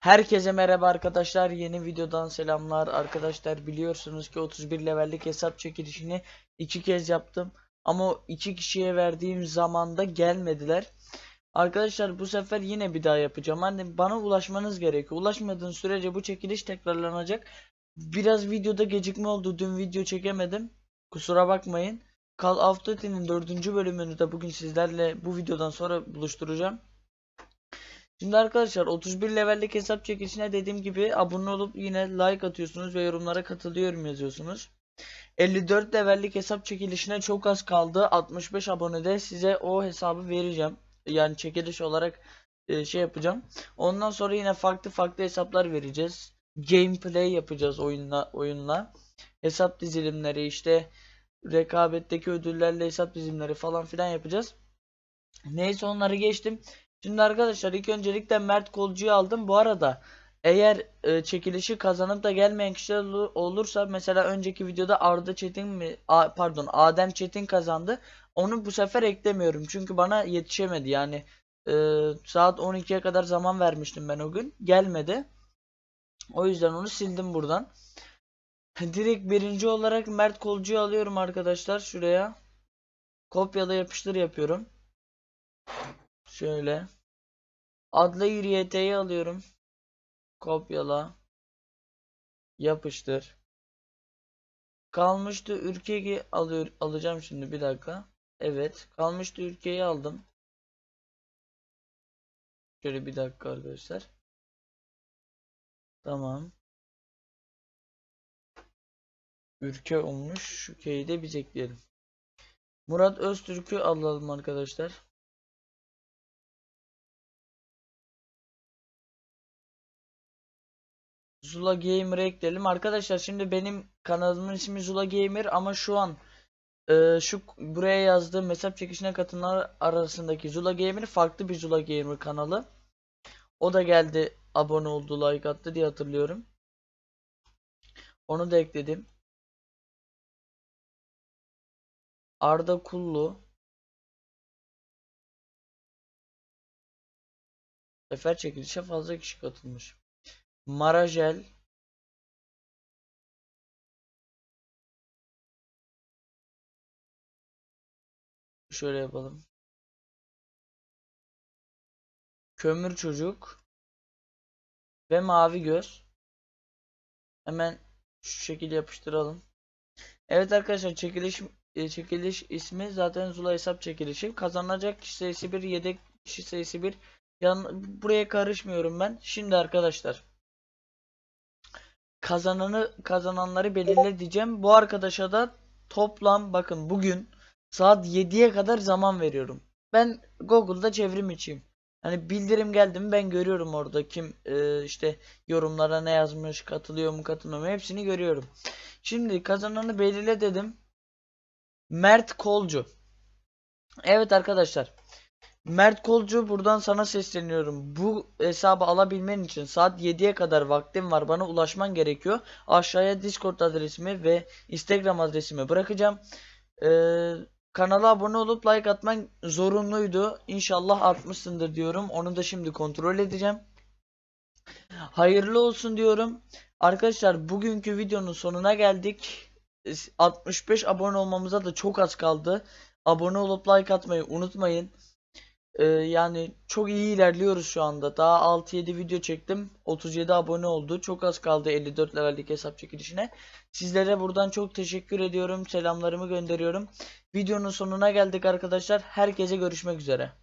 Herkese merhaba arkadaşlar. Yeni videodan selamlar. Arkadaşlar biliyorsunuz ki 31 levellik hesap çekilişini iki kez yaptım. Ama iki kişiye verdiğim zamanda gelmediler. Arkadaşlar bu sefer yine bir daha yapacağım. Hani bana ulaşmanız gerekiyor. Ulaşmadığın sürece bu çekiliş tekrarlanacak. Biraz videoda gecikme oldu. Dün video çekemedim. Kusura bakmayın. Call of Duty'nin 4. bölümünü de bugün sizlerle bu videodan sonra buluşturacağım. Şimdi arkadaşlar 31 levellik hesap çekilişine dediğim gibi abone olup yine like atıyorsunuz ve yorumlara katılıyorum yazıyorsunuz. 54 levellik hesap çekilişine çok az kaldı. 65 abonede size o hesabı vereceğim. Yani çekiliş olarak e, şey yapacağım. Ondan sonra yine farklı farklı hesaplar vereceğiz. Gameplay yapacağız oyunla oyunla. Hesap dizilimleri işte rekabetteki ödüllerle hesap dizilimleri falan filan yapacağız. Neyse onları geçtim. Şimdi arkadaşlar ilk öncelikle Mert Kolcu'yu aldım. Bu arada eğer e, çekilişi kazanıp da gelmeyen kişiler olu- olursa mesela önceki videoda Arda Çetin mi A- pardon Adem Çetin kazandı. Onu bu sefer eklemiyorum. Çünkü bana yetişemedi. Yani e, saat 12'ye kadar zaman vermiştim ben o gün. Gelmedi. O yüzden onu sildim buradan. Direkt birinci olarak Mert Kolcu'yu alıyorum arkadaşlar şuraya. Kopyala yapıştır yapıyorum. Şöyle. Adlı YT'yi alıyorum. Kopyala. Yapıştır. Kalmıştı ülkeyi alıyor alacağım şimdi bir dakika. Evet, kalmıştı ülkeyi aldım. Şöyle bir dakika arkadaşlar. Tamam. Ülke olmuş. Şu K'yi de biz ekleyelim. Murat Öztürk'ü alalım arkadaşlar. Zula Gamer'ı ekleyelim. Arkadaşlar şimdi benim kanalımın ismi Zula Gamer ama şu an e, şu buraya yazdığım hesap çekişine katılanlar arasındaki Zula Gamer farklı bir Zula Gamer kanalı. O da geldi abone oldu like attı diye hatırlıyorum. Onu da ekledim. Arda Kullu. Sefer çekilişe fazla kişi katılmış. Marajel. Şöyle yapalım. Kömür çocuk. Ve mavi göz. Hemen şu şekilde yapıştıralım. Evet arkadaşlar çekiliş e, çekiliş ismi zaten Zula hesap çekilişi. Kazanacak kişi sayısı 1, yedek kişi sayısı 1. Yan, buraya karışmıyorum ben. Şimdi arkadaşlar kazananı kazananları belirle diyeceğim. Bu arkadaşa da toplam bakın bugün saat 7'ye kadar zaman veriyorum. Ben Google'da çevrim içiyim. Hani bildirim geldi mi ben görüyorum orada kim e, işte yorumlara ne yazmış, katılıyor mu, katılmıyor mu hepsini görüyorum. Şimdi kazananı belirle dedim. Mert Kolcu. Evet arkadaşlar. Mert Kolcu buradan sana sesleniyorum. Bu hesabı alabilmen için saat 7'ye kadar vaktim var. Bana ulaşman gerekiyor. Aşağıya Discord adresimi ve Instagram adresimi bırakacağım. Ee, kanala abone olup like atman zorunluydu. İnşallah atmışsındır diyorum. Onu da şimdi kontrol edeceğim. Hayırlı olsun diyorum. Arkadaşlar bugünkü videonun sonuna geldik. 65 abone olmamıza da çok az kaldı. Abone olup like atmayı unutmayın. Ee, yani çok iyi ilerliyoruz şu anda. Daha 6-7 video çektim. 37 abone oldu. Çok az kaldı 54 levellik hesap çekilişine. Sizlere buradan çok teşekkür ediyorum. Selamlarımı gönderiyorum. Videonun sonuna geldik arkadaşlar. Herkese görüşmek üzere.